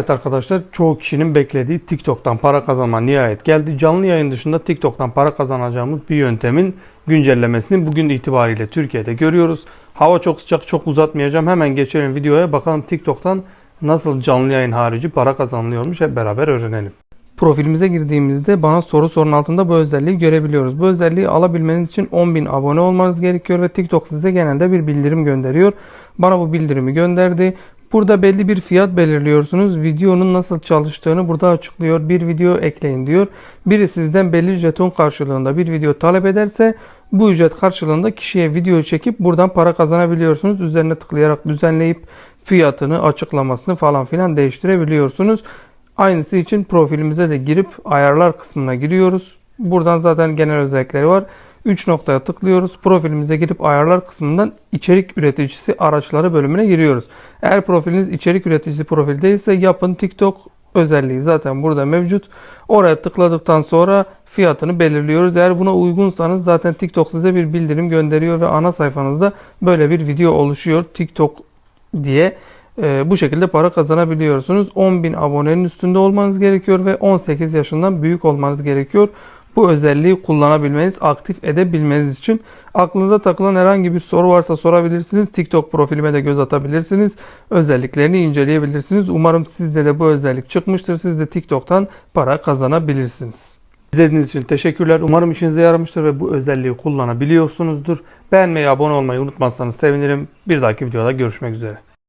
Evet arkadaşlar çoğu kişinin beklediği TikTok'tan para kazanma nihayet geldi. Canlı yayın dışında TikTok'tan para kazanacağımız bir yöntemin güncellemesini bugün itibariyle Türkiye'de görüyoruz. Hava çok sıcak çok uzatmayacağım. Hemen geçelim videoya bakalım TikTok'tan nasıl canlı yayın harici para kazanılıyormuş hep beraber öğrenelim. Profilimize girdiğimizde bana soru sorun altında bu özelliği görebiliyoruz. Bu özelliği alabilmeniz için 10.000 abone olmanız gerekiyor ve TikTok size genelde bir bildirim gönderiyor. Bana bu bildirimi gönderdi. Burada belli bir fiyat belirliyorsunuz. Videonun nasıl çalıştığını burada açıklıyor. Bir video ekleyin diyor. Biri sizden belli jeton karşılığında bir video talep ederse bu ücret karşılığında kişiye video çekip buradan para kazanabiliyorsunuz. Üzerine tıklayarak düzenleyip fiyatını, açıklamasını falan filan değiştirebiliyorsunuz. Aynısı için profilimize de girip ayarlar kısmına giriyoruz. Buradan zaten genel özellikleri var. 3 noktaya tıklıyoruz. Profilimize girip ayarlar kısmından içerik üreticisi araçları bölümüne giriyoruz. Eğer profiliniz içerik üreticisi profil değilse yapın TikTok özelliği zaten burada mevcut. Oraya tıkladıktan sonra fiyatını belirliyoruz. Eğer buna uygunsanız zaten TikTok size bir bildirim gönderiyor ve ana sayfanızda böyle bir video oluşuyor. TikTok diye e, bu şekilde para kazanabiliyorsunuz. 10.000 abonenin üstünde olmanız gerekiyor ve 18 yaşından büyük olmanız gerekiyor. Bu özelliği kullanabilmeniz, aktif edebilmeniz için aklınıza takılan herhangi bir soru varsa sorabilirsiniz. TikTok profilime de göz atabilirsiniz. Özelliklerini inceleyebilirsiniz. Umarım sizde de bu özellik çıkmıştır. Siz de TikTok'tan para kazanabilirsiniz. İzlediğiniz için teşekkürler. Umarım işinize yaramıştır ve bu özelliği kullanabiliyorsunuzdur. Beğenmeyi, abone olmayı unutmazsanız sevinirim. Bir dahaki videoda görüşmek üzere.